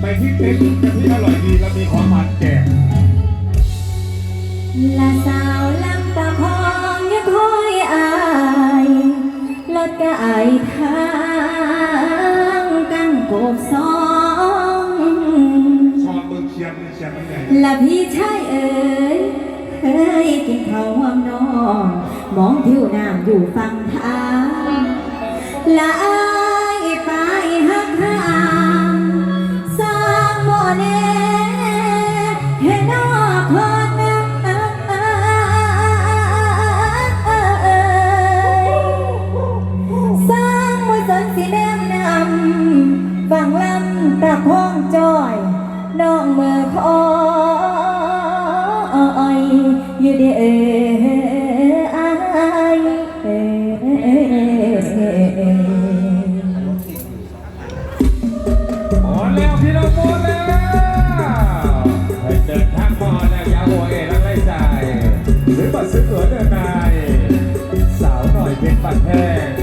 ไปที่เต็นท์กะที่อร่อยดีเรามีของหวานแจกละสาวลำตาพองยังคอยอายละกายทางกังกบสองชอบเมืองเชียงเชียงใหญ่ละพี่ชายเอ๋ยเคยกินข้าวหอมนองมองทิวน้ำอยู่ฟังทางละอา สีแนมนำฝั่งลำตาพ้องจอยน้องเมื่อคอยอยู่เดีเอไอเอหมดแล้วพี่น้องหมดแล้วให้เดินทางหมดแล้วยาหัวเอทั้งไรใจหรือบัตรซื้อเหือเดินนายสาวหน่อยเป็นบัตแพง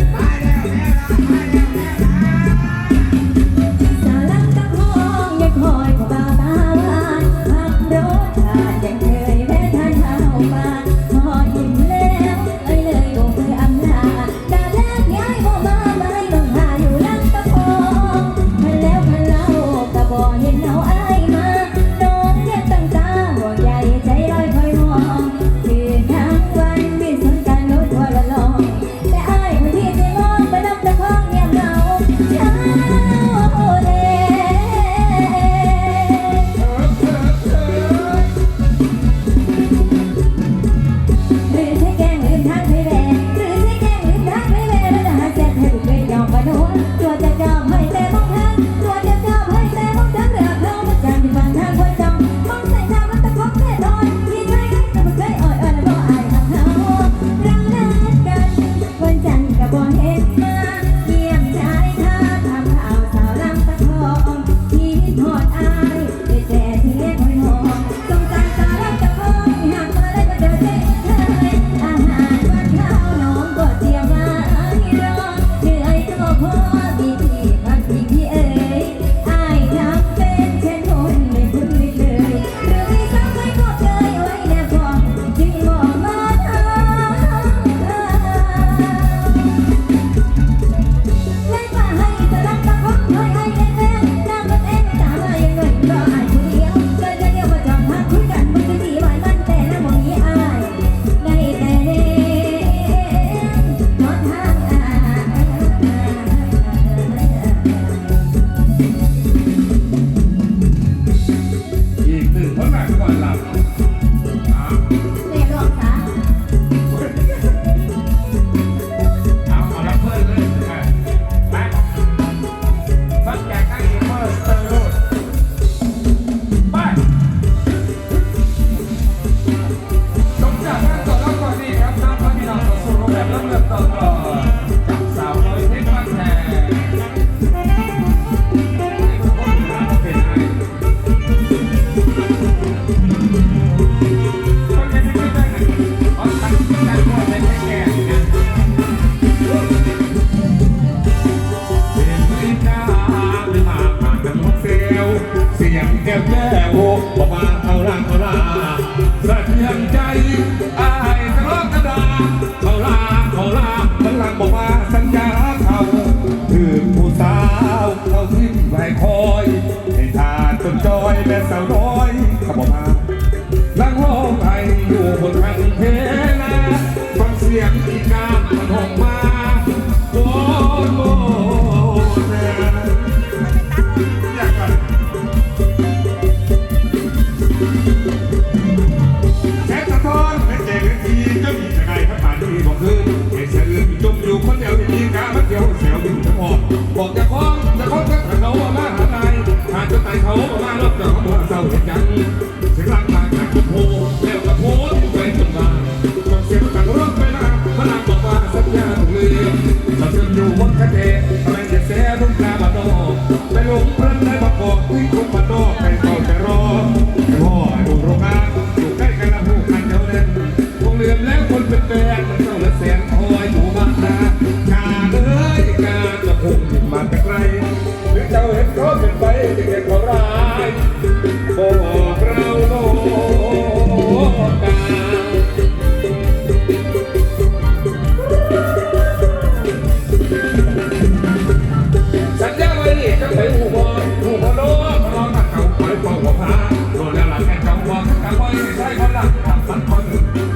จังหวะจังวะยัใช่คนละทำสันคน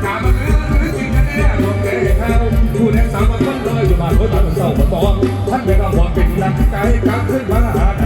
กามาคือคือจริงแค่แน่งเกยแถวดูแลสามนคนเลยอยู่บ้าคนเศร้าบ่ต้อท่นได้รับควังเป็นนักใจกลับขึ้นมาหา